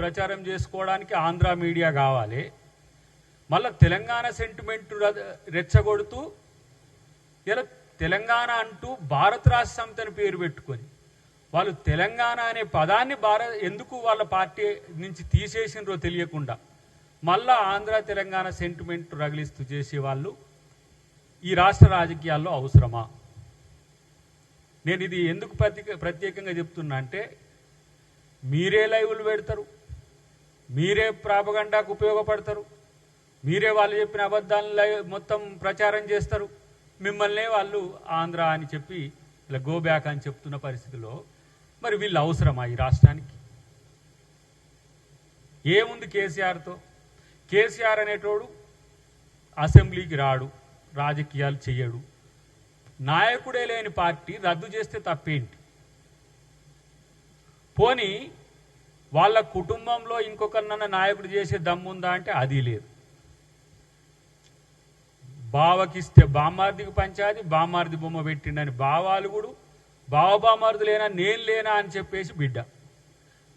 ప్రచారం చేసుకోవడానికి ఆంధ్ర మీడియా కావాలి. మళ్ళా తెలంగాణ సెంటిమెంట్ రెచ్చగొడుతూ ఇలా తెలంగాణ అంటూ భారత రాష్ట్ర సమితి పేరు పెట్టుకొని వాళ్ళు తెలంగాణ అనే పదాన్ని భారత ఎందుకు వాళ్ళ పార్టీ నుంచి తీసేసినరో తెలియకుండా మళ్ళా ఆంధ్ర తెలంగాణ సెంటిమెంట్ రగిలిస్తూ చేసే వాళ్ళు ఈ రాష్ట్ర రాజకీయాల్లో అవసరమా? నేను ఇది ఎందుకు ప్రత్యేక ప్రత్యేకంగా చెప్తున్నా అంటే మీరే లైవ్లు పెడతారు. మీరే ప్రాపగండాకు ఉపయోగపడతారు. మీరే వాళ్ళు చెప్పిన అబద్ధాలను మొత్తం ప్రచారం చేస్తారు. మిమ్మల్నే వాళ్ళు ఆంధ్ర అని చెప్పి ఇలా గో బ్యాక్ అని చెప్తున్న పరిస్థితిలో మరి వీళ్ళు అవసరమా ఈ రాష్ట్రానికి? ఏముంది కేసీఆర్తో? కేసీఆర్ అనేటోడు అసెంబ్లీకి రాడు రాజకీయాలు చెయ్యడు. నాయకుడే లేని పార్టీ రద్దు చేస్తే తప్పేంటి? పోనీ వాళ్ళ కుటుంబంలో ఇంకొకరినన్న నాయకుడు చేసే దమ్ముందా అంటే అది లేదు. బావకిస్తే బామ్మార్దికి పంచాది బామ్మార్ది బొమ్మ పెట్టిండని బావాలు కూడా బావ బామ్మార్ది లేనా నేను లేనా అని చెప్పేసి బిడ్డ.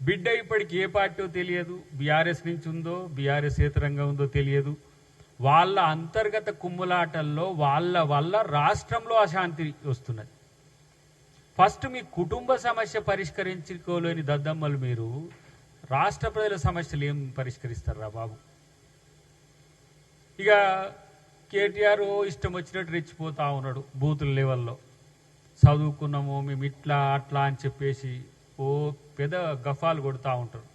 బిడ్డ ఇప్పటికి ఏ పార్టీ తెలియదు బీఆర్ఎస్ నుంచి ఉందో బీఆర్ఎస్ ఏతరంగా ఉందో తెలియదు. వాళ్ళ అంతర్గత కుమ్ములాటల్లో వాళ్ళ వల్ల రాష్ట్రంలో అశాంతి వస్తున్నది. ఫస్ట్ మీ కుటుంబ సమస్య పరిష్కరించుకోలేని దద్దమ్మలు మీరు రాష్ట్ర ప్రజల సమస్యలు ఏం పరిష్కరిస్తారా బాబు? ఇక కేటీఆర్ ఇష్టం వచ్చినట్టు రెచ్చిపోతా ఉన్నాడు బూతుల లెవెల్లో. చదువుకున్నాము మేము ఇట్లా అట్లా అని చెప్పేసి ఓ పెద్ద గఫాలు కొడుతూ ఉంటారు.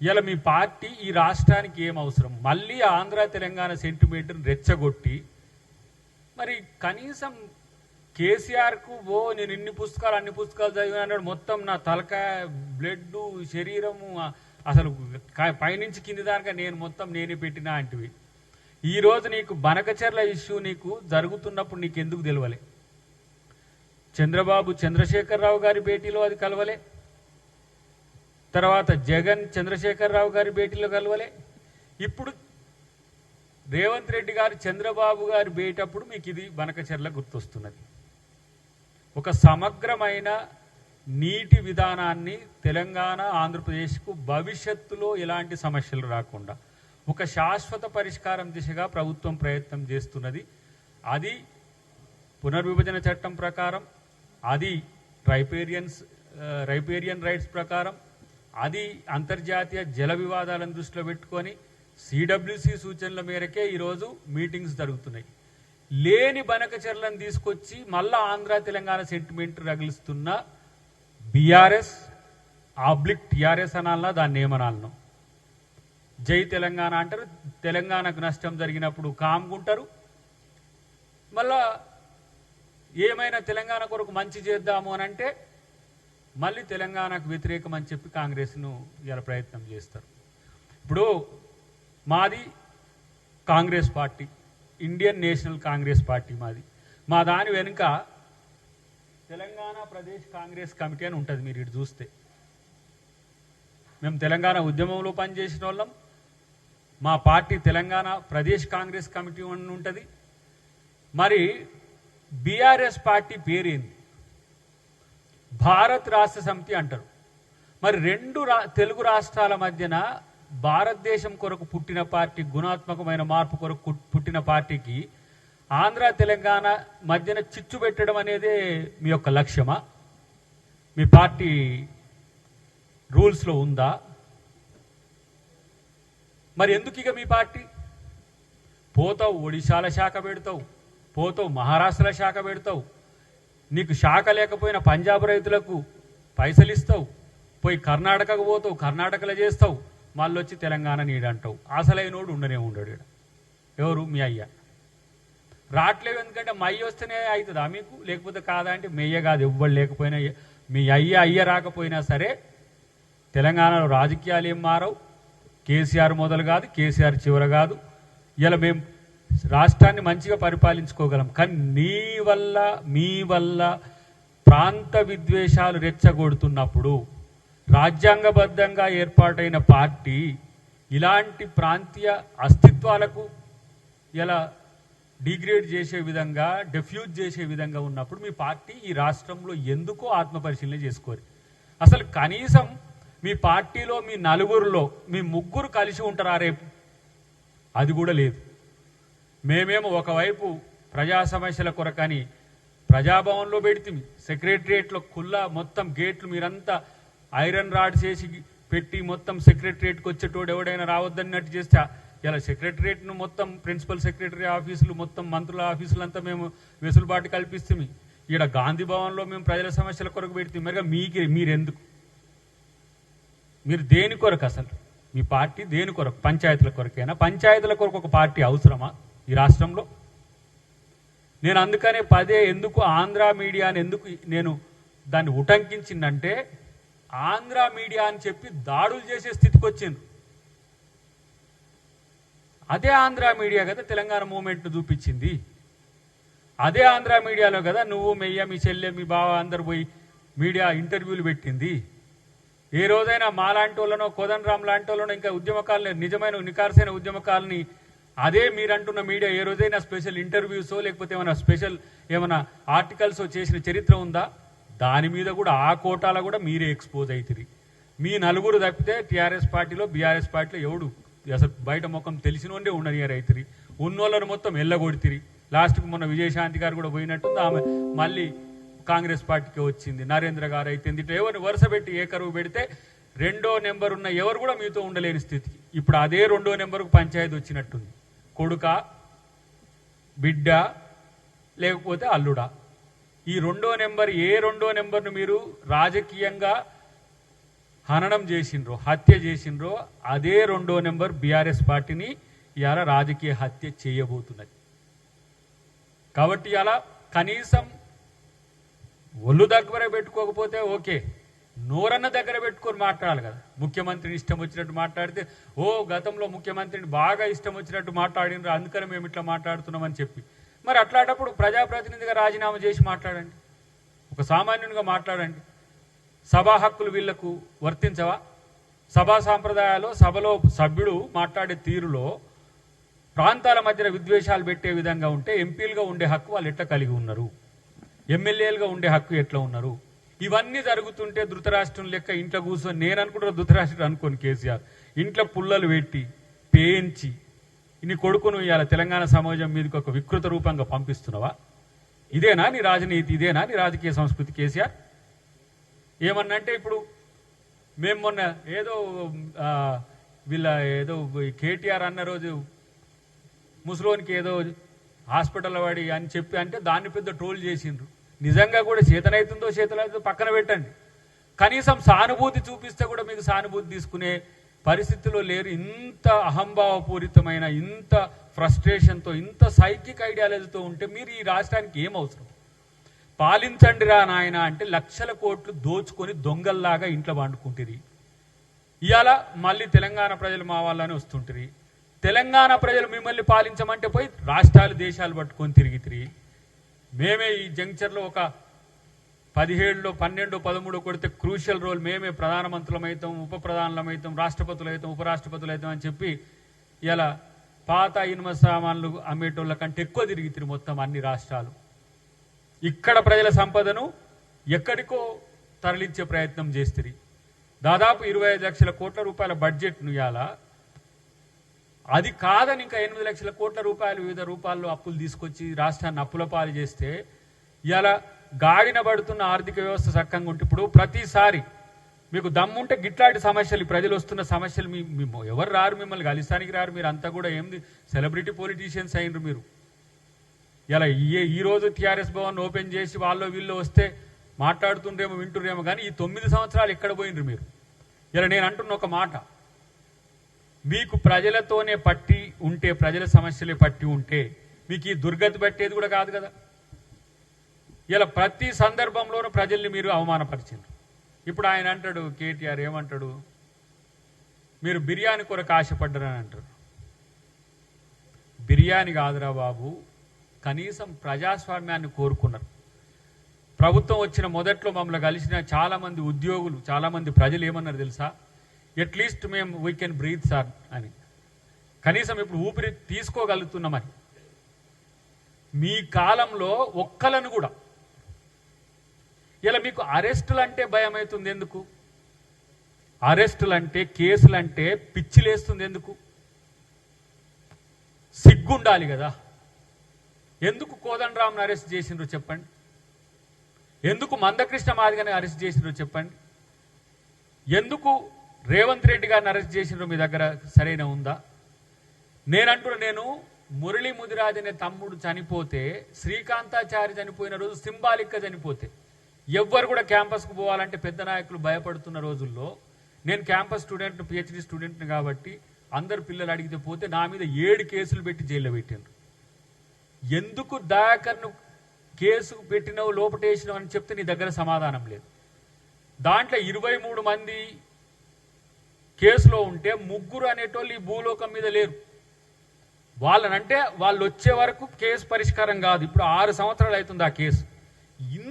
ఇలా మీ పార్టీ ఈ రాష్ట్రానికి ఏం అవసరం? మళ్ళీ ఆంధ్ర తెలంగాణ సెంటిమెంట్ని రెచ్చగొట్టి మరి కనీసం కేసీఆర్కు ఓ నేను ఇన్ని పుస్తకాలు అన్ని పుస్తకాలు చదివాను అన్నాడు. మొత్తం నా తలకాయ బ్లడ్ శరీరము అసలు పైనుంచి కింది దానిక నేను మొత్తం నేనే పెట్టిన అంటివి. ఈరోజు నీకు బనకచర్ల ఇష్యూ నీకు జరుగుతున్నప్పుడు నీకు ఎందుకు తెలియలే చంద్రబాబు చంద్రశేఖరరావు గారి భేటీలో అది కలవలే? తర్వాత జగన్ చంద్రశేఖరరావు గారి భేటీలో కలవలే? ఇప్పుడు రేవంత్ రెడ్డి గారు చంద్రబాబు గారి భేటప్పుడు మీకు ఇది బనకచర్ల గుర్తొస్తున్నది. ఒక సమగ్రమైన నీటి విధానాన్ని తెలంగాణ ఆంధ్రప్రదేశ్కు భవిష్యత్తులో ఎలాంటి సమస్యలు రాకుండా ఒక శాశ్వత పరిష్కారం దిశగా ప్రభుత్వం ప్రయత్నం చేస్తున్నది. అది పునర్విభజన చట్టం ప్రకారం అది రైపేరియన్స్ రైపేరియన్ రైట్స్ ప్రకారం అది అంతర్జాతీయ జల వివాదాలను దృష్టిలో పెట్టుకొని సిడబ్ల్యూసి సూచనల మేరకే ఈరోజు మీటింగ్స్ జరుగుతున్నాయి. లేని బనకచర్లను తీసుకొచ్చి మళ్ళా ఆంధ్ర తెలంగాణ సెంటిమెంట్ రగిలిస్తున్న బీఆర్ఎస్ ఆబ్లిక్ టిఆర్ఎస్ అనాలన్నా దాన్ని ఏమనాలను? జై తెలంగాణ అంటారు. తెలంగాణకు నష్టం జరిగినప్పుడు కామ్గుంటారు. మళ్ళా ఏమైనా తెలంగాణ కొరకు మంచి చేద్దాము అని అంటే మళ్ళీ తెలంగాణకు వ్యతిరేకం అని చెప్పి కాంగ్రెస్ను ఇలా ప్రయత్నం చేస్తారు. ఇప్పుడు మాది Congress party. Indian National Congress party మాది. మా దాని వెనుక తెలంగాణ ప్రదేశ్ కాంగ్రెస్ కమిటీ అని ఉంటుంది మీరు ఇటు చూస్తే. మేము తెలంగాణ ఉద్యమంలో పనిచేసిన వాళ్ళం. మా పార్టీ తెలంగాణ ప్రదేశ్ కాంగ్రెస్ కమిటీ అని ఉంటుంది. మరి బీఆర్ఎస్ పార్టీ పేరేంది? భారత్ రాష్ట్ర సమితి అంటారు. మరి రెండు రా తెలుగు రాష్ట్రాల మధ్యన భారతదేశం కొరకు పుట్టిన పార్టీ గుణాత్మకమైన మార్పు కొరకు పుట్టిన పార్టీకి ఆంధ్ర తెలంగాణ మధ్యన చిచ్చు పెట్టడం అనేదే మీ యొక్క లక్ష్యమా? మీ పార్టీ రూల్స్లో ఉందా? మరి ఎందుకు ఇక మీ పార్టీ? పోతావు ఒడిశాల శాఖ పెడతావు పోతావు మహారాష్ట్ర శాఖ పెడతావు. నీకు శాఖ లేకపోయినా పంజాబ్ రైతులకు పైసలు ఇస్తావు పోయి కర్ణాటకకు పోతావు కర్ణాటకలో చేస్తావు. మళ్ళీ వచ్చి తెలంగాణ నీడంటావు. అసలైనోడు ఉండనే ఉండడు ఈడ. ఎవరు? మీ అయ్య. రావట్లేదు ఎందుకంటే మా అయ్య వస్తేనే అవుతుందా మీకు? లేకపోతే కాదా అంటే మీ అయ్య కాదు ఎవ్వరు లేకపోయినా మీ అయ్య అయ్య రాకపోయినా సరే తెలంగాణలో రాజకీయాలు ఏం మారవు? కేసీఆర్ మొదలు కాదు కేసీఆర్ చివర కాదు. ఇలా మేము రాష్ట్రాన్ని మంచిగా పరిపాలించుకోగలం. కానీ నీ వల్ల మీ వల్ల ప్రాంత విద్వేషాలు రెచ్చగొడుతున్నప్పుడు రాజ్యాంగబద్ధంగా ఏర్పాటైన పార్టీ ఇలాంటి ప్రాంతీయ అస్తిత్వాలకు ఇలా డిగ్రేడ్ చేసే విధంగా డెఫ్యూజ్ చేసే విధంగా ఉన్నప్పుడు మీ పార్టీ ఈ రాష్ట్రంలో ఎందుకో ఆత్మపరిశీలన చేసుకోరు. అసలు కనీసం మీ పార్టీలో మీ నలుగురిలో మీ ముగ్గురు కలిసి ఉంటారా రేపు? అది కూడా లేదు. మేమేమో ఒకవైపు ప్రజా సమస్యల కొరకని ప్రజాభవన్లో పెడితే సెక్రటరియట్లో కుల్లా మొత్తం గేట్లు మీరంతా ఐరన్ రాడ్ చేసి పెట్టి మొత్తం సెక్రటరియేట్కి వచ్చేటోడు ఎవడైనా రావద్దన్నట్టు చేస్తే ఇలా సెక్రటరియేట్ను మొత్తం ప్రిన్సిపల్ సెక్రటరీ ఆఫీసులు మొత్తం మంత్రుల ఆఫీసులంతా మేము వెసులుబాటు కల్పిస్తుంది ఈడ గాంధీ భవన్లో మేము ప్రజల సమస్యల కొరకు పెడితే మరిగా మీకు మీరెందుకు? మీరు దేని కొరకు అసలు? మీ పార్టీ దేని కొరకు? పంచాయతీల కొరకేనా? పంచాయతీల కొరకు ఒక పార్టీ అవసరమా ఈ రాష్ట్రంలో? నేను అందుకనే పదే ఎందుకు ఆంధ్ర మీడియాని ఎందుకు నేను దాన్ని ఉటంకించిందంటే ఆంధ్ర మీడియా అని చెప్పి దాడులు చేసే స్థితికి వచ్చింది అదే ఆంధ్ర మీడియా కదా తెలంగాణ మూమెంట్ను చూపించింది. అదే ఆంధ్ర మీడియాలో కదా నువ్వు మెయ్య మీ చెల్లె మీ బావ అందరు పోయి మీడియా ఇంటర్వ్యూలు పెట్టింది. ఏ రోజైనా మాలాంటి వాళ్ళనో కోదండరామ్ లాంటి వాళ్ళనో ఇంకా ఉద్యమకాలని నిజమైన నికార్సైన ఉద్యమకాలని అదే మీరంటున్న మీడియా ఏ రోజైనా స్పెషల్ ఇంటర్వ్యూసో లేకపోతే ఏమైనా స్పెషల్ ఏమైనా ఆర్టికల్స్ చేసిన చరిత్ర ఉందా? దాని మీద కూడా ఆ కోటాలో కూడా మీరే ఎక్స్పోజ్ అవుతుంది మీ నలుగురు తప్పితే టీఆర్ఎస్ పార్టీలో బీఆర్ఎస్ పార్టీలో ఎవడు అసలు బయట ముఖం తెలిసినోండే ఉండనియారు అవుతుంది ఉన్నోళ్ళను మొత్తం ఎల్లగొడితిరి. లాస్ట్కి మొన్న విజయశాంతి గారు కూడా పోయినట్టుంది ఆమె మళ్ళీ కాంగ్రెస్ పార్టీకి వచ్చింది. నరేంద్ర గారు అయితే ఇట్లా ఎవరిని వరుస పెట్టి ఏ కరువు పెడితే రెండో నెంబర్ ఉన్న ఎవరు కూడా మీతో ఉండలేని స్థితికి ఇప్పుడు అదే రెండో నెంబర్కు పంచాయతీ వచ్చినట్టుంది. కొడుక బిడ్డ లేకపోతే అల్లుడా. ఈ రెండో నెంబర్ ఏ రెండో నెంబర్ను మీరు రాజకీయంగా హననం చేసిండ్రో హత్య చేసిండ్రో అదే రెండో నెంబర్ బీఆర్ఎస్ పార్టీని ఇవాళ రాజకీయ హత్య చేయబోతున్నది. కాబట్టి అలా కనీసం ఒళ్ళు దగ్గర పెట్టుకోకపోతే ఓకే నోరన్న దగ్గర పెట్టుకొని మాట్లాడాలి కదా. ముఖ్యమంత్రిని ఇష్టం వచ్చినట్టు మాట్లాడితే ఓ గతంలో ముఖ్యమంత్రిని బాగా ఇష్టం వచ్చినట్టు మాట్లాడినరు అందుకని మేము ఇట్లా మాట్లాడుతున్నామని చెప్పి. మరి అట్లాంటప్పుడు ప్రజాప్రతినిధిగా రాజీనామా చేసి మాట్లాడండి. ఒక సామాన్యునిగా మాట్లాడండి. సభా హక్కులు వీళ్ళకు వర్తించవా? సభా సాంప్రదాయాలు సభలో సభ్యుడు మాట్లాడే తీరులో ప్రాంతాల మధ్యన విద్వేషాలు పెట్టే విధంగా ఉంటే ఎంపీలుగా ఉండే హక్కు వాళ్ళు ఎట్లా కలిగి ఉన్నారు? ఎమ్మెల్యేలుగా ఉండే హక్కు ఎట్లా ఉన్నారు? ఇవన్నీ జరుగుతుంటే ధృతరాష్ట్రం లెక్క ఇంట్లో కూర్చొని నేను అనుకుంటున్నా ధృతరాష్ట్రం అనుకోని కేసీఆర్ ఇంట్లో పుల్లలు పెట్టి పేయించి నీ కొడుకును ఇవాళ తెలంగాణ సమాజం మీదకి ఒక వికృత రూపంగా పంపిస్తున్నావా? ఇదేనా నీ రాజనీతి? ఇదేనా నీ రాజకీయ సంస్కృతి కేసీఆర్? ఏమన్నంటే ఇప్పుడు మేము మొన్న ఏదో వీళ్ళ ఏదో కేటీఆర్ అన్న రోజు ముసలోనికి ఏదో హాస్పిటల్ వాడి అని చెప్పి అంటే దాన్ని పెద్ద ట్రోల్ చేసిండ్రు. నిజంగా కూడా చేతనైతుందో చేతనైతుందో పక్కన పెట్టండి. కనీసం సానుభూతి చూపిస్తే కూడా మీకు సానుభూతి తీసుకునే పరిస్థితిలో లేరు. ఇంత అహంభావపూరితమైన ఇంత ఫ్రస్ట్రేషన్తో ఇంత సైకిక్ ఐడియాలజీతో ఉంటే మీరు ఈ రాష్ట్రానికి ఏం అవసరం? పాలించండి రా నాయన అంటే లక్షల కోట్లు దోచుకొని దొంగల్లాగా ఇంట్లో వండుకుంటుంది ఇవాళ మళ్ళీ తెలంగాణ ప్రజలు మా వాళ్ళని వస్తుంటారు. తెలంగాణ ప్రజలు మిమ్మల్ని పాలించమంటే పోయి రాష్ట్రాలు దేశాలు పట్టుకొని తిరిగి తిరిగి మేమే ఈ జంక్చర్లో ఒక పదిహేడులో పన్నెండు పదమూడు కొడితే క్రూషియల్ రోల్. మేమే ప్రధానమంత్రులమైతాం ఉప ప్రధానులమైతాం రాష్ట్రపతులైతాం ఉపరాష్ట్రపతులు అవుతాం అని చెప్పి ఇలా పాత ఇనుమ సామాన్లు అమ్మేటోళ్ళ కంటే ఎక్కువ తిరిగి తిరిగి మొత్తం అన్ని రాష్ట్రాలు. ఇక్కడ ప్రజల సంపదను ఎక్కడికో తరలించే ప్రయత్నం చేస్తుంది దాదాపు ఇరవై ఐదు లక్షల కోట్ల రూపాయల బడ్జెట్ను ఇవాళ అది కాదని ఇంకా ఎనిమిది లక్షల కోట్ల రూపాయలు వివిధ రూపాల్లో అప్పులు తీసుకొచ్చి రాష్ట్రాన్ని అప్పుల పాలు చేస్తే ఇలా గాడిన పడుతున్న ఆర్థిక వ్యవస్థ సక్కంగా ఉంటే ఇప్పుడు ప్రతిసారి మీకు దమ్ముంటే గిట్లాంటి సమస్యలు ప్రజలు వస్తున్న సమస్యలు మీ ఎవరు రారు మిమ్మల్ని? కలిసానికి రారు మీరు. అంతా కూడా ఏంది? సెలబ్రిటీ పొలిటీషియన్స్ అయినరు మీరు. ఇలా ఈ ఈ రోజు టీఆర్ఎస్ భవన్ ఓపెన్ చేసి వాళ్ళు వీళ్ళు వస్తే మాట్లాడుతుండ్రేమో వింటుండ్రేమో కానీ ఈ తొమ్మిది సంవత్సరాలు ఎక్కడ పోయినరు మీరు? ఇలా నేను అంటున్న ఒక మాట. మీకు ప్రజలతోనే పట్టి ఉంటే ప్రజల సమస్యలే పట్టి ఉంటే మీకు ఈ దుర్గతి పట్టేది కూడా కాదు కదా? ఇలా ప్రతి సందర్భంలోనూ ప్రజల్ని మీరు అవమానపరిచారు ఇప్పుడు ఆయన అంటాడు కేటీఆర్ ఏమంటాడు? మీరు బిర్యానీ కొరకు ఆశపడ్డారని అంటారు. బిర్యానీ కాదురా బాబు కనీసం ప్రజాస్వామ్యాన్ని కోరుకున్నారు. ప్రభుత్వం వచ్చిన మొదట్లో మమ్మల్ని కలిసిన చాలామంది ఉద్యోగులు చాలామంది ప్రజలు ఏమన్నారు తెలుసా? అట్లీస్ట్ మేము వీ కెన్ బ్రీత్ సార్ అని. కనీసం ఇప్పుడు ఊపిరి తీసుకోగలుగుతున్నామని మీ కాలంలో ఒక్కలను కూడా ఇలా మీకు అరెస్టులు అంటే భయం అవుతుంది ఎందుకు? అరెస్టులు అంటే కేసులంటే పిచ్చిలేస్తుంది ఎందుకు? సిగ్గుండాలి కదా. ఎందుకు కోదండరామ్ను అరెస్ట్ చేసిండ్రు చెప్పండి. ఎందుకు మందకృష్ణ మాదిగని అరెస్ట్ చేసిండ్రు చెప్పండి. ఎందుకు రేవంత్ రెడ్డి గారిని అరెస్ట్ చేసిండ్రు మీ దగ్గర సరైన ఉందా? నేనంటున్నా నేను మురళీ ముదిరాజ్ అనే తమ్ముడు చనిపోతే శ్రీకాంతాచారి చనిపోయిన రోజు సింబాలిక్గా చనిపోతే ఎవ్వరు కూడా క్యాంపస్కు పోవాలంటే పెద్ద నాయకులు భయపడుతున్న రోజుల్లో నేను క్యాంపస్ స్టూడెంట్ పిహెచ్డి స్టూడెంట్ని కాబట్టి అందరు పిల్లలు అడిగితే పోతే నా మీద ఏడు కేసులు పెట్టి జైల్లో పెట్టిండ్రు. ఎందుకు దయాకర్ను కేసు పెట్టినవు లోపటేసినవు అని చెప్తే నీ దగ్గర సమాధానం లేదు. దాంట్లో ఇరవై మూడు మంది కేసులో ఉంటే ముగ్గురు అనేటోళ్ళు ఈ భూలోకం మీద లేరు. వాళ్ళనంటే వాళ్ళు వచ్చే వరకు కేసు పరిష్కారం కాదు. ఇప్పుడు ఆరు సంవత్సరాలు అవుతుంది ఆ కేసు.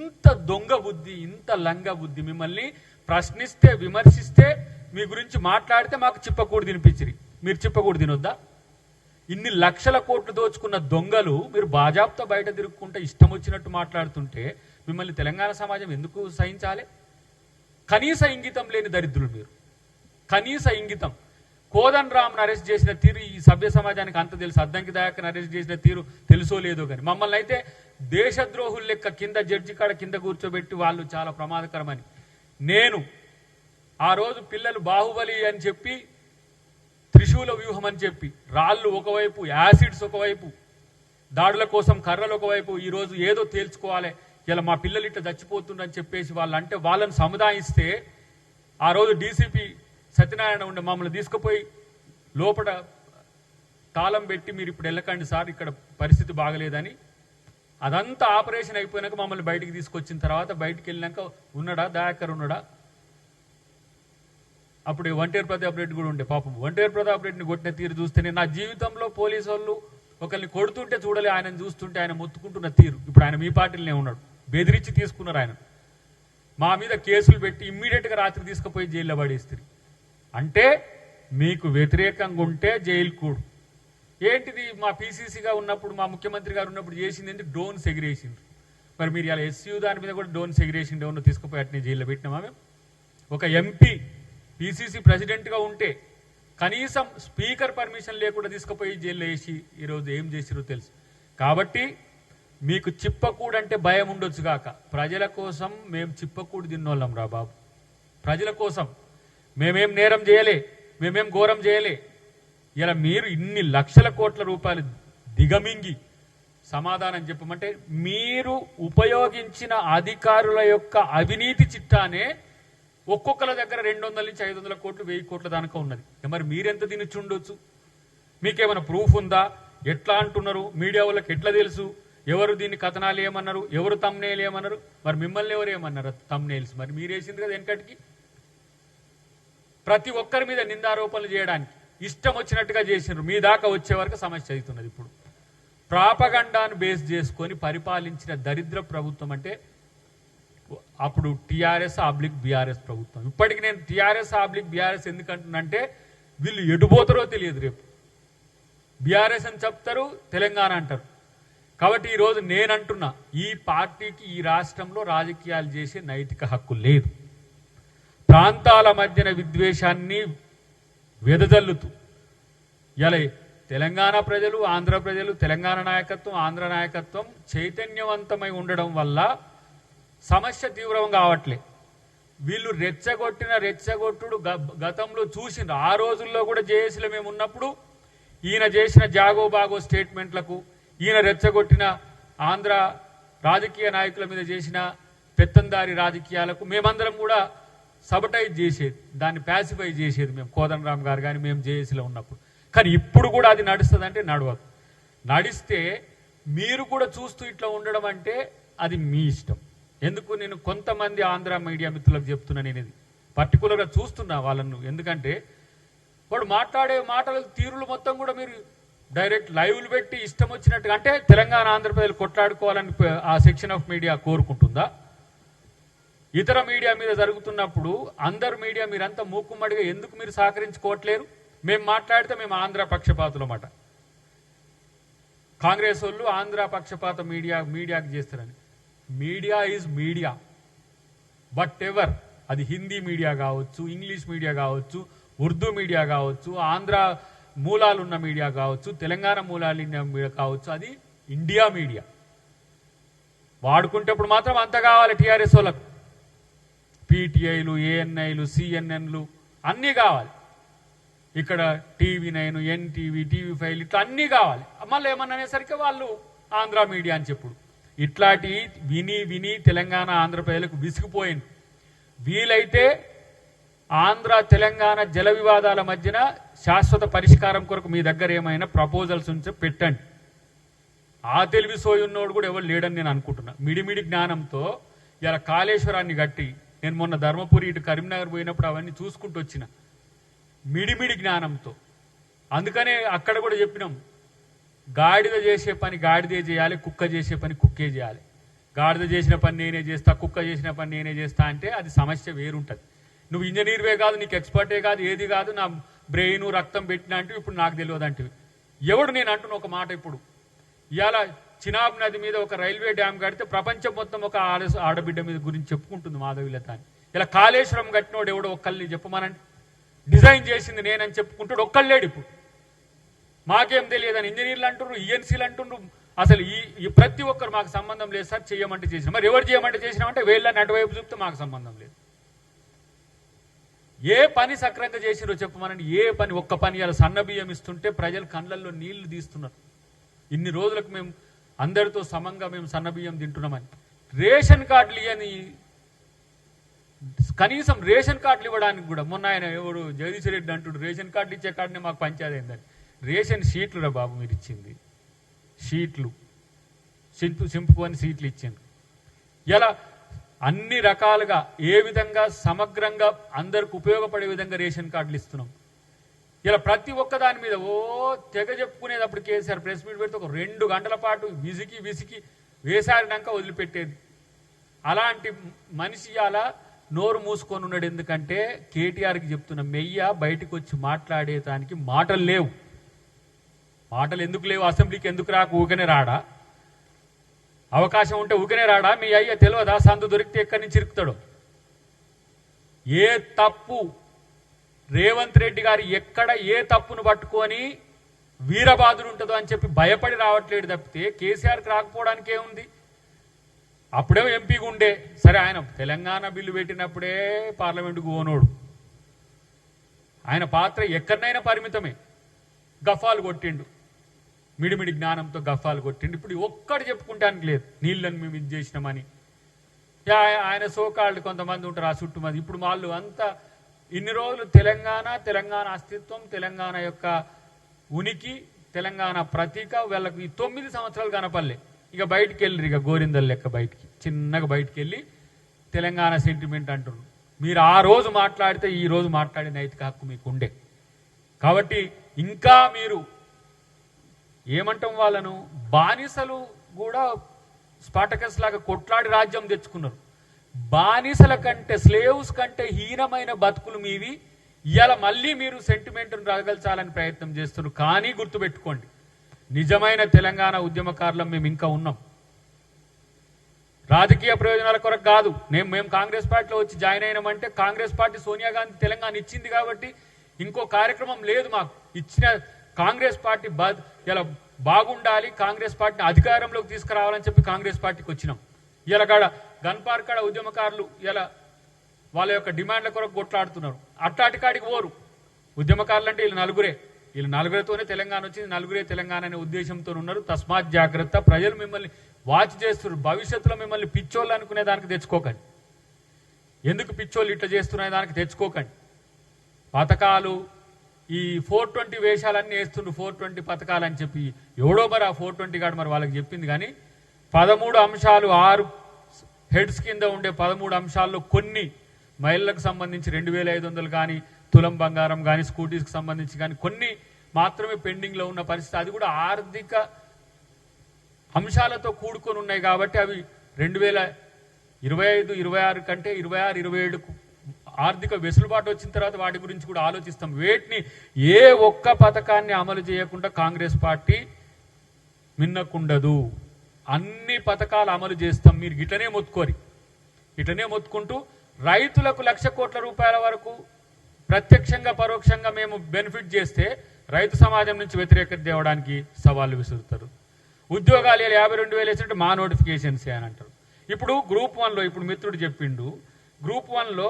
ఇంత దొంగ బుద్ధి ఇంత లంగ బుద్ధి మిమ్మల్ని ప్రశ్నిస్తే విమర్శిస్తే మీ గురించి మాట్లాడితే మాకు చిప్పకూడు తినిపించిరి. మీరు చిప్పకూడు తినొద్దా? ఇన్ని లక్షల కోట్లు దోచుకున్న దొంగలు మీరు బాజాబ్తో బయట తిరుగుకుంటే ఇష్టం వచ్చినట్టు మాట్లాడుతుంటే మిమ్మల్ని తెలంగాణ సమాజం ఎందుకు సహించాలి? కనీస ఇంగితం లేని దరిద్రులు మీరు. కనీస ఇంగితం. కోదన్ రామ్ను అరెస్ట్ చేసిన తీరు ఈ సభ్య సమాజానికి అంత తెలుసు. అద్దంకి దాకా అరెస్ట్ చేసిన తీరు తెలుసో లేదో కానీ మమ్మల్ని అయితే దేశద్రోహుల లెక్క కింద జడ్జి కాడ కింద కూర్చోబెట్టి వాళ్ళు చాలా ప్రమాదకరమని. నేను ఆ రోజు పిల్లలు బాహుబలి అని చెప్పి త్రిశూల వ్యూహం అని చెప్పి రాళ్ళు ఒకవైపు యాసిడ్స్ ఒకవైపు దాడుల కోసం కర్రలు ఒకవైపు ఈరోజు ఏదో తేల్చుకోవాలి ఇలా మా పిల్లలు ఇట్లా చచ్చిపోతుండని చెప్పేసి వాళ్ళు అంటే వాళ్ళని సముదాయిస్తే ఆ రోజు డీసీపీ సత్యనారాయణ ఉండే మమ్మల్ని తీసుకుపోయి లోపల తాళం పెట్టి మీరు ఇప్పుడు వెళ్ళకండి సార్ ఇక్కడ పరిస్థితి బాగలేదని అదంతా ఆపరేషన్ అయిపోయినాక మమ్మల్ని బయటికి తీసుకొచ్చిన తర్వాత బయటికి వెళ్ళినాక ఉన్నాడా? దయాకర్ ఉన్నాడా? అప్పుడు వంటేరు ప్రతాప్ రెడ్డి కూడా ఉండే పాపం. వంటేరు ప్రతాప్ రెడ్డిని కొట్టిన తీరు చూస్తే నేను నా జీవితంలో పోలీసు వాళ్ళు ఒకరిని కొడుతుంటే చూడలే ఆయన చూస్తుంటే ఆయన మొత్తుకుంటున్న తీరు. ఇప్పుడు ఆయన మీ పార్టీలోనే ఉన్నాడు. బెదిరించి తీసుకున్నారు ఆయన. మా మీద కేసులు పెట్టి ఇమ్మీడియట్గా రాత్రి తీసుకుపోయి జైల్లో పడేస్తారు. అంటే మీకు వ్యతిరేకంగా ఉంటే జైలు కూడు. ఏంటిది మా పీసీసీగా ఉన్నప్పుడు మా ముఖ్యమంత్రి గారు ఉన్నప్పుడు చేసింది ఏంటి? డ్రోన్స్ ఎగిరేసిండ్రు మరి మీరు ఇలా ఎస్యూ దాని మీద కూడా డోన్ సెగ్రేషన్ ఏమన్నా తీసుకుపోయి అట్నే జైల్లో పెట్టినామా మేము? ఒక ఎంపీ పిసిసి ప్రెసిడెంట్గా ఉంటే కనీసం స్పీకర్ పర్మిషన్ లేకుండా తీసుకుపోయి జైల్లో వేసి ఈరోజు ఏం చేసిరో తెలుసు. కాబట్టి మీకు చిప్పకూడంటే భయం ఉండొచ్చు కాక ప్రజల కోసం మేము చిప్పకూడు తిన్నోళ్ళం రా బాబు. ప్రజల కోసం. మేమేం నేరం చేయలే మేమేం ఘోరం చేయలే. ఇలా మీరు ఇన్ని లక్షల కోట్ల రూపాయలు దిగమింగి సమాధానం చెప్పమంటే మీరు ఉపయోగించిన అధికారుల యొక్క అవినీతి చిట్టానే ఒక్కొక్కల దగ్గర రెండు వందల నుంచి ఐదు వందల కోట్లు వెయ్యి కోట్ల దానిక ఉన్నది. మరి మీరెంత తినొచ్చు ఉండొచ్చు? మీకేమైనా ప్రూఫ్ ఉందా? ఎట్లా అంటున్నారు? మీడియా వాళ్ళకి ఎట్లా తెలుసు? ఎవరు దీన్ని కథనాలు ఏమన్నారు? ఎవరు తమ్నేలు ఏమన్నారు? మరి మిమ్మల్ని ఎవరు ఏమన్నారు? తమ్నేల్స్ మరి మీరేసింది కదా వెనకటికి? ప్రతి ఒక్కరి మీద నిందారోపణలు చేయడానికి. ఇష్టం వచ్చినట్టుగా చేసినారు మీ దాకా వచ్చే వరకు సమస్య అవుతున్నది ఇప్పుడు. ప్రాపగండాను బేస్ చేసుకొని పరిపాలించిన దరిద్ర ప్రభుత్వం అంటే అప్పుడు టీఆర్ఎస్ ఆబ్లిక్ బీఆర్ఎస్ ప్రభుత్వం. ఇప్పటికి నేను టీఆర్ఎస్ ఆబ్లిక్ బీఆర్ఎస్ ఎందుకంటున్నంటే వీళ్ళు ఎటుపోతారో తెలియదు రేపు. బీఆర్ఎస్ అని చెప్తారు తెలంగాణ అంటారు. కాబట్టి ఈరోజు నేనంటున్నా ఈ పార్టీకి ఈ రాష్ట్రంలో రాజకీయాలు చేసే నైతిక హక్కు లేదు. ప్రాంతాల మధ్యన విద్వేషాన్ని వెదజల్లుతూ ఇలా తెలంగాణ ప్రజలు ఆంధ్ర ప్రజలు తెలంగాణ నాయకత్వం ఆంధ్ర నాయకత్వం చైతన్యవంతమై ఉండడం వల్ల సమస్య తీవ్రం కావట్లే. వీళ్ళు రెచ్చగొట్టిన రెచ్చగొట్టుడు గ- గతంలో చూసిండ్రు. ఆ రోజుల్లో కూడా జేఏసీలో మేము ఉన్నప్పుడు ఈయన చేసిన జాగో బాగో స్టేట్మెంట్లకు ఈయన రెచ్చగొట్టిన ఆంధ్ర రాజకీయ నాయకుల మీద చేసిన పెత్తందారి రాజకీయాలకు మేమందరం కూడా సబటైజ్ చేసేది దాన్ని ప్యాసిఫై చేసేది మేము కోదండరామ్ గారు కానీ మేము జేఏసీలో ఉన్నప్పుడు. కానీ ఇప్పుడు కూడా అది నడుస్తుందంటే నడవదు. నడిస్తే మీరు కూడా చూస్తూ ఇట్లా ఉండడం అంటే అది మీ ఇష్టం. ఎందుకు నేను కొంతమంది ఆంధ్ర మీడియా మిత్రులకు చెప్తున్నా నేను ఇది పర్టికులర్గా చూస్తున్నా వాళ్ళను. ఎందుకంటే వాడు మాట్లాడే మాటల తీరులు మొత్తం కూడా మీరు డైరెక్ట్ లైవ్లు పెట్టి ఇష్టం వచ్చినట్టుగా అంటే తెలంగాణ ఆంధ్రప్రదేశ్ కొట్లాడుకోవాలని ఆ సెక్షన్ ఆఫ్ మీడియా కోరుకుంటుందా? ఇతర మీడియా మీద జరుగుతున్నప్పుడు అందరు మీడియా మీరంతా మూకుమ్మడిగా ఎందుకు మీరు సహకరించుకోవట్లేరు? మేము మాట్లాడితే మేము ఆంధ్ర పక్షపాతులమాట కాంగ్రెస్ వాళ్ళు ఆంధ్ర పక్షపాత మీడియా మీడియాకి చేస్తారని. Media is media. But ever అది హిందీ మీడియా కావచ్చు ఇంగ్లీష్ మీడియా కావచ్చు ఉర్దూ మీడియా కావచ్చు ఆంధ్ర మూలాలు ఉన్న మీడియా కావచ్చు తెలంగాణ మూలాలు ఉన్న మీడియా కావచ్చు అది ఇండియా మీడియా. వాడుకుంటేప్పుడు మాత్రం అంత కావాలి టీఆర్ఎస్ వాళ్ళకు. పీటీఐలు ఏఎన్ఐలు సిఎన్ఎన్లు అన్నీ కావాలి. ఇక్కడ TV nine NTV TV five ఇట్లా అన్నీ కావాలి. మళ్ళీ ఏమన్నా అనేసరికి వాళ్ళు ఆంధ్ర మీడియా అని చెప్పుడు. ఇట్లాంటి విని విని తెలంగాణ ఆంధ్ర ప్రజలకు విసిగిపోయింది వీలైతే ఆంధ్ర తెలంగాణ జల వివాదాల మధ్యన శాశ్వత పరిష్కారం కొరకు మీ దగ్గర ఏమైనా ప్రపోజల్స్ ఉంటే పెట్టండి. ఆ తెలివి సోయున్నోడు కూడా ఎవరు లేడని నేను అనుకుంటున్నా. మిడిమిడి జ్ఞానంతో ఇలా కాళేశ్వరాన్ని కట్టి నేను మొన్న ధర్మపురి ఇటు కరీంనగర్ పోయినప్పుడు అవన్నీ చూసుకుంటూ వచ్చిన. మిడిమిడి జ్ఞానంతో. అందుకనే అక్కడ కూడా చెప్పినాం. గాడిద చేసే పని గాడిదే చేయాలి కుక్క చేసే పని కుక్కే చేయాలి. గాడిద చేసిన పని నేనే చేస్తా కుక్క చేసిన పని నేనే చేస్తా అంటే అది సమస్య వేరుంటుంది. నువ్వు ఇంజనీర్వే కాదు నీకు ఎక్స్పర్టే కాదు ఏది కాదు నా బ్రెయిన్ రక్తం పెట్టిన అంటే ఇప్పుడు నాకు తెలియదు అంటే ఎవడు నేను అంటున్న ఒక మాట ఇప్పుడు? ఇవాళ చినాబ్ నది మీద ఒక రైల్వే డ్యామ్ కడితే ప్రపంచం మొత్తం ఒక ఆడ ఆడబిడ్డ మీద గురించి చెప్పుకుంటుంది మాధవిలత అని. ఇలా కాళేశ్వరం కట్టినోడు ఎవడో ఒక్కళ్ళని చెప్పమనండి. డిజైన్ చేసింది నేనని చెప్పుకుంటాడు ఒక్కళ్ళేడు ఇప్పుడు. మాకేం తెలియదని ఇంజనీర్లు అంటున్నారు ఈఎన్సీలు అంటున్నారు అసలు ఈ ఈ ప్రతి ఒక్కరు మాకు సంబంధం లేదు సార్ చేయమంటే చేసిన. మరి ఎవరు చేయమంటే చేసినామంటే వేళ్ళని అటువైపు చూపితే మాకు సంబంధం లేదు. ఏ పని సక్రంగా చేసిరో చెప్పమనండి. ఏ పని ఒక్క పని ఇలా సన్న బియ్యం ఇస్తుంటే ప్రజలు కళ్ళల్లో నీళ్ళు తీస్తున్నారు. ఇన్ని రోజులకు మేము అందరితో సమంగా మేము సన్నబియ్యం తింటున్నామని. రేషన్ కార్డులు ఇవ్వని కనీసం రేషన్ కార్డులు ఇవ్వడానికి కూడా మొన్న ఆయన ఎవరు జగదీశ్ రెడ్డి అంటుడు రేషన్ కార్డులు ఇచ్చే కార్డునే మాకు పంచాయతీ అయిందని రేషన్ షీట్లు రా బాబు మీరు ఇచ్చింది. షీట్లు. సింపు సింపుకొని సీట్లు ఇచ్చింది ఇలా అన్ని రకాలుగా ఏ విధంగా సమగ్రంగా అందరికి ఉపయోగపడే విధంగా రేషన్ కార్డులు ఇస్తున్నాం. ఇలా ప్రతి ఒక్క దాని మీద ఓ తెగ చెప్పుకునేటప్పుడు కేసీఆర్ ప్రెస్ మీట్ పెడితే ఒక రెండు గంటల పాటు విసికి విసికి వేసారినాక వదిలిపెట్టేది. అలాంటి మనిషి అలా నోరు మూసుకొని ఉన్నాడు ఎందుకంటే కేటీఆర్కి చెప్తున్న మెయ్య బయటకు వచ్చి మాట్లాడేదానికి మాటలు లేవు. మాటలు ఎందుకు లేవు? అసెంబ్లీకి ఎందుకు రాకు? ఊకనే రాడా? అవకాశం ఉంటే ఊకనే రాడా? మీ అయ్య తెలియదా సందు దొరికితే ఎక్కడి నుంచి ఇరుకుతాడు? ఏ తప్పు రేవంత్ రెడ్డి గారు ఎక్కడ ఏ తప్పును పట్టుకొని వీరబాదుడు ఉంటుందో అని చెప్పి భయపడి రావట్లేడు తప్పితే కేసీఆర్కి రాకపోవడానికి ఏముంది? అప్పుడేమో ఎంపీగా ఉండే సరే ఆయన తెలంగాణ బిల్లు పెట్టినప్పుడే పార్లమెంటుకు ఓనోడు ఆయన పాత్ర ఎక్కడనైనా పరిమితమే. గఫాలు కొట్టిండు. మిడిమిడి జ్ఞానంతో గఫాలు కొట్టిండు. ఇప్పుడు ఒక్కటి చెప్పుకుంటానికి లేదు. నీళ్ళని మేము ఇది చేసినామని. యా, ఆయన సోకాళ్ళు కొంతమంది ఉంటారు ఆ చుట్టూ మంది ఇప్పుడు వాళ్ళు అంతా ఇన్ని రోజులు తెలంగాణ తెలంగాణ అస్తిత్వం తెలంగాణ యొక్క ఉనికి తెలంగాణ ప్రతీక వీళ్ళకి ఈ తొమ్మిది సంవత్సరాలు కనపల్లే ఇక బయటికి వెళ్ళరు ఇక గోరిందల్ లెక్క బయటికి. చిన్నగా బయటికి వెళ్ళి తెలంగాణ సెంటిమెంట్ అంటున్నారు మీరు ఆ రోజు మాట్లాడితే ఈ రోజు మాట్లాడే నైతిక హక్కు మీకు ఉండే. కాబట్టి ఇంకా మీరు ఏమంటాం వాళ్ళను? బానిసలు కూడా స్పాటకస్ లాగా కొట్లాడి రాజ్యం తెచ్చుకున్నారు. బానిసల కంటే స్లేవ్స్ కంటే హీనమైన బతుకులు మీవి. ఇవాళ మళ్ళీ మీరు సెంటిమెంట్ను రాగల్చాలని ప్రయత్నం చేస్తున్నారు. కానీ గుర్తుపెట్టుకోండి నిజమైన తెలంగాణ ఉద్యమకారులం మేము ఇంకా ఉన్నాం. రాజకీయ ప్రయోజనాల కొరకు కాదు. నేను మేము కాంగ్రెస్ పార్టీలో వచ్చి జాయిన్ అయినామంటే కాంగ్రెస్ పార్టీ సోనియా గాంధీ తెలంగాణ ఇచ్చింది కాబట్టి ఇంకో కార్యక్రమం లేదు మాకు. ఇచ్చిన కాంగ్రెస్ పార్టీ బా ఇలా బాగుండాలి కాంగ్రెస్ పార్టీని అధికారంలోకి తీసుకురావాలని చెప్పి కాంగ్రెస్ పార్టీకి వచ్చినాం. ఇలా గన్ గన్పార్ కాడ ఉద్యమకారులు ఇలా వాళ్ళ యొక్క డిమాండ్ల కొరకు కొట్లాడుతున్నారు. అట్లాంటి కాడికి పోరు. ఉద్యమకారులు అంటే వీళ్ళు నలుగురే. వీళ్ళు నలుగురితోనే తెలంగాణ వచ్చింది నలుగురే తెలంగాణ అనే ఉద్దేశంతో ఉన్నారు. తస్మాత్ జాగ్రత్త. ప్రజలు మిమ్మల్ని వాచ్ చేస్తున్నారు. భవిష్యత్తులో మిమ్మల్ని పిచ్చోళ్ళు అనుకునే దానికి తెచ్చుకోకండి. ఎందుకు పిచ్చోళ్ళు ఇట్లా చేస్తున్నాయి దానికి తెచ్చుకోకండి. పథకాలు ఈ ఫోర్ ట్వంటీ వేషాలన్నీ వేస్తుండ్రు. ఫోర్ ట్వంటీ పథకాలు అని చెప్పి ఎవడో మరి ఆ ఫోర్ ట్వంటీ కాడు మరి వాళ్ళకి చెప్పింది. కానీ పదమూడు అంశాలు ఆరు హెడ్స్ కింద ఉండే పదమూడు అంశాల్లో కొన్ని మహిళలకు సంబంధించి రెండు వేల ఐదు వందలు కానీ తులం బంగారం కానీ స్కూటీస్కి సంబంధించి కానీ కొన్ని మాత్రమే పెండింగ్లో ఉన్న పరిస్థితి. అది కూడా ఆర్థిక అంశాలతో కూడుకొని ఉన్నాయి కాబట్టి అవి రెండు వేల ఇరవై ఐదు ఇరవై ఆరు కంటే ఇరవై ఆరు ఇరవై ఏడుకు ఆర్థిక వెసులుబాటు వచ్చిన తర్వాత వాటి గురించి కూడా ఆలోచిస్తాం. వేటిని ఏ ఒక్క పథకాన్ని అమలు చేయకుండా కాంగ్రెస్ పార్టీ మిన్నకుండదు. అన్ని పథకాలు అమలు చేస్తాం మీరు ఇట్లనే మొత్తుకోరి ఇట్లనే మొత్తుకుంటూ రైతులకు లక్ష కోట్ల రూపాయల వరకు ప్రత్యక్షంగా పరోక్షంగా మేము బెనిఫిట్ చేస్తే రైతు సమాజం నుంచి వ్యతిరేకత తేవడానికి సవాళ్ళు విసురుతారు. ఉద్యోగాలు ఇలా యాభై రెండు వేలు వేసినట్టు మా నోటిఫికేషన్స్ అని అంటారు. ఇప్పుడు గ్రూప్ వన్లో ఇప్పుడు మిత్రుడు చెప్పిండు గ్రూప్ వన్లో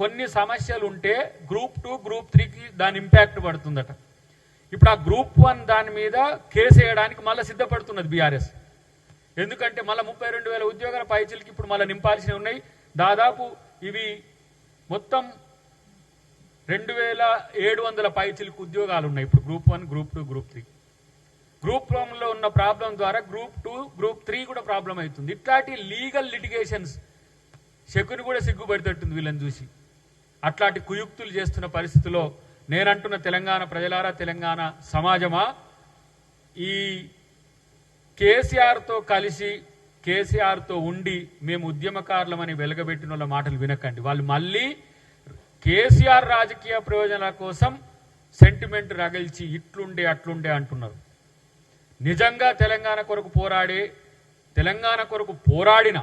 కొన్ని సమస్యలు ఉంటే గ్రూప్ టూ గ్రూప్ త్రీకి దాని ఇంపాక్ట్ పడుతుందట. ఇప్పుడు ఆ గ్రూప్ వన్ దాని మీద కేసు వేయడానికి మళ్ళీ సిద్ధపడుతున్నది బీఆర్ఎస్. ఎందుకంటే మళ్ళీ ముప్పై రెండు వేల ఉద్యోగాల పైచీలకి ఇప్పుడు మళ్ళీ నింపాల్సినవి ఉన్నాయి. దాదాపు ఇవి మొత్తం రెండు వేల ఏడు వందల పైచీలకు ఉద్యోగాలు ఉన్నాయి. ఇప్పుడు group one group two group three. Group వన్లో ఉన్న ప్రాబ్లం ద్వారా గ్రూప్ టూ గ్రూప్ త్రీ కూడా ప్రాబ్లం అవుతుంది. ఇట్లాంటి లీగల్ లిటిగేషన్స్ శకుని కూడా సిగ్గుపడితట్టుంది వీళ్ళని చూసి. అట్లాంటి కుయుక్తులు చేస్తున్న పరిస్థితిలో నేనంటున్న తెలంగాణ ప్రజలారా తెలంగాణ సమాజమా? ఈ కేసీఆర్తో కలిసి కేసీఆర్తో ఉండి మేము ఉద్యమకారులమని వెలగబెట్టిన వాళ్ళ మాటలు వినకండి. వాళ్ళు మళ్ళీ కేసీఆర్ రాజకీయ ప్రయోజనాల కోసం సెంటిమెంట్ రగిల్చి ఇట్లుండే అట్లుండే అంటున్నారు. నిజంగా తెలంగాణ కొరకు పోరాడే తెలంగాణ కొరకు పోరాడిన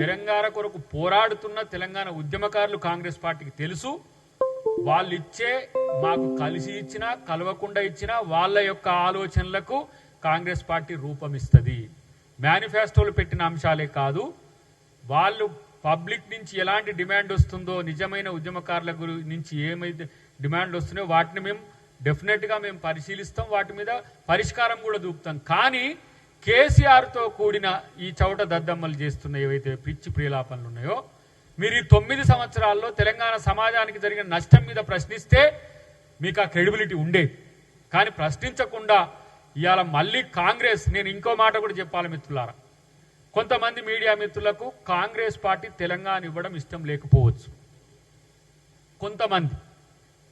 తెలంగాణ కొరకు పోరాడుతున్న తెలంగాణ ఉద్యమకారులు కాంగ్రెస్ పార్టీకి తెలుసు. వాళ్ళు ఇచ్చే మాకు కలిసి ఇచ్చినా కలవకుండా ఇచ్చినా వాళ్ళ యొక్క ఆలోచనలకు కాంగ్రెస్ పార్టీ రూపమిస్తుంది. మేనిఫెస్టోలు పెట్టిన అంశాలే కాదు వాళ్ళు పబ్లిక్ నుంచి ఎలాంటి డిమాండ్ వస్తుందో నిజమైన ఉద్యమకారుల గురి నుంచి ఏమైతే డిమాండ్ వస్తున్నాయో వాటిని మేము డెఫినెట్గా మేము పరిశీలిస్తాం. వాటి మీద పరిష్కారం కూడా దూపుతాం కానీ కేసీఆర్తో కూడిన ఈ చౌట దద్దమ్మలు చేస్తున్న ఏవైతే పిచ్చి ప్రియలాపనలు ఉన్నాయో మీరు ఈ తొమ్మిది సంవత్సరాల్లో తెలంగాణ సమాజానికి జరిగిన నష్టం మీద ప్రశ్నిస్తే మీకు ఆ క్రెడిబిలిటీ ఉండేది కానీ ప్రశ్నించకుండా ఇవాళ మళ్ళీ కాంగ్రెస్ నేను ఇంకో మాట కూడా చెప్పాలి మిత్రులారా. కొంతమంది మీడియా మిత్రులకు కాంగ్రెస్ పార్టీ తెలంగాణ ఇవ్వడం ఇష్టం లేకపోవచ్చు. కొంతమంది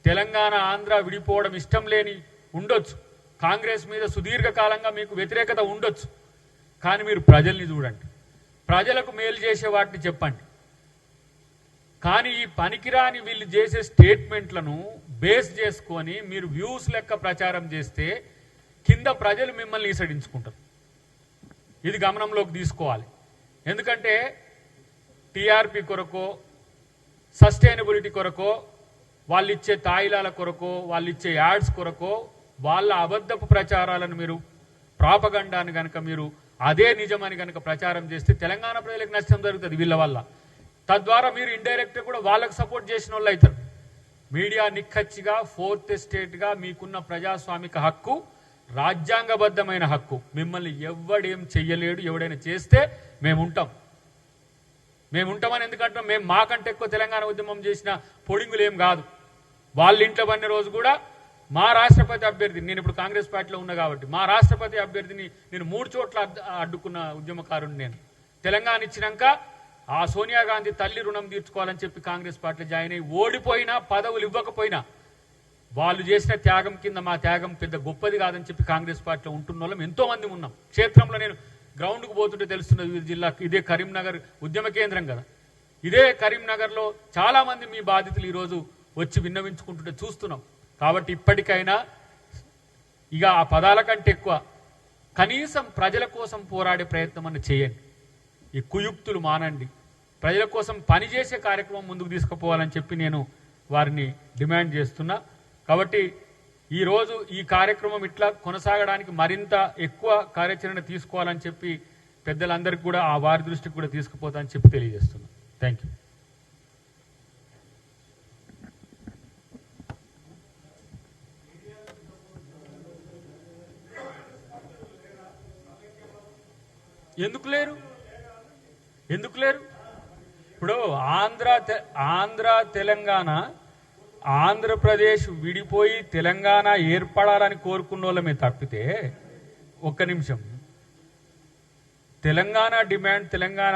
తెలంగాణ ఆంధ్ర విడిపోవడం ఇష్టం లేని ఉండొచ్చు. కాంగ్రెస్ మీద సుదీర్ఘకాలంగా మీకు వ్యతిరేకత ఉండొచ్చు. కానీ మీరు ప్రజల్ని చూడండి. ప్రజలకు మేలు చేసే వాటిని చెప్పండి. కానీ ఈ పనికిరాని వీళ్ళు చేసే స్టేట్మెంట్లను బేస్ చేసుకొని మీరు వ్యూస్ లెక్క ప్రచారం చేస్తే కింద ప్రజలు మిమ్మల్ని ఈసడించుకుంటారు. ఇది గమనంలోకి తీసుకోవాలి. ఎందుకంటే టీఆర్పీ కొరకో సస్టైనబిలిటీ కొరకో వాళ్ళు ఇచ్చే తాయిలాల కొరకో వాళ్ళు ఇచ్చే యాడ్స్ కొరకో వాళ్ళ అబద్ధపు ప్రచారాలను మీరు ప్రాపగండాన్ని కనుక మీరు అదే నిజమని కనుక ప్రచారం చేస్తే తెలంగాణ ప్రజలకు నష్టం జరుగుతుంది వీళ్ళ వల్ల. తద్వారా మీరు ఇండైరెక్ట్ కూడా వాళ్ళకు సపోర్ట్ చేసిన వాళ్ళు అవుతారు మీడియా నిక్కచ్చిగా ఫోర్త్ స్టేట్గా మీకున్న ప్రజాస్వామిక హక్కు రాజ్యాంగబద్ధమైన హక్కు. మిమ్మల్ని ఎవడేం చెయ్యలేడు. ఎవడైనా చేస్తే మేము ఉంటాం మేము ఉంటామని ఎందుకంటాం మేము మాకంటే ఎక్కువ తెలంగాణ ఉద్యమం చేసిన పొడింగులు ఏం కాదు. వాళ్ళ ఇంట్లో పడిన రోజు కూడా మా రాష్ట్రపతి అభ్యర్థిని నేను ఇప్పుడు కాంగ్రెస్ పార్టీలో ఉన్నా కాబట్టి మా రాష్ట్రపతి అభ్యర్థిని నేను మూడు చోట్ల అడ్డుకున్న ఉద్యమకారుని నేను. తెలంగాణ ఇచ్చినాక ఆ సోనియా గాంధీ తల్లి రుణం తీర్చుకోవాలని చెప్పి కాంగ్రెస్ పార్టీలో జాయిన్ అయ్యి ఓడిపోయినా పదవులు ఇవ్వకపోయినా వాళ్ళు చేసిన త్యాగం కింద మా త్యాగం పెద్ద గొప్పది కాదని చెప్పి కాంగ్రెస్ పార్టీలో ఉంటున్న వాళ్ళం ఎంతో మంది ఉన్నాం. క్షేత్రంలో నేను గ్రౌండ్కు పోతుంటే తెలుస్తున్నది వివిధ జిల్లా ఇదే కరీంనగర్ ఉద్యమ కేంద్రం కదా. ఇదే కరీంనగర్లో చాలామంది మీ బాధితులు ఈరోజు వచ్చి విన్నవించుకుంటుంటే చూస్తున్నాం. కాబట్టి ఇప్పటికైనా ఇక ఆ పదాల కంటే ఎక్కువ కనీసం ప్రజల కోసం పోరాడే ప్రయత్నం అన్న చేయండి. ఈ కుయుక్తులు మానండి. ప్రజల కోసం పనిచేసే కార్యక్రమం ముందుకు తీసుకుపోవాలని చెప్పి నేను వారిని డిమాండ్ చేస్తున్నా. కాబట్టి ఈరోజు ఈ కార్యక్రమం ఇట్లా కొనసాగడానికి మరింత ఎక్కువ కార్యాచరణ తీసుకోవాలని చెప్పి పెద్దలందరికీ కూడా ఆ వారి దృష్టికి కూడా తీసుకుపోతా అని చెప్పి తెలియజేస్తున్నా. థ్యాంక్ యూ ఎందుకు లేరు? ఎందుకు లేరు? ఇప్పుడు ఆంధ్ర తె- ఆంధ్ర తెలంగాణ ఆంధ్రప్రదేశ్ విడిపోయి తెలంగాణ ఏర్పడాలని కోరుకున్న వాళ్ళమే తప్పితే ఒక్క నిమిషం. తెలంగాణ డిమాండ్ తెలంగాణ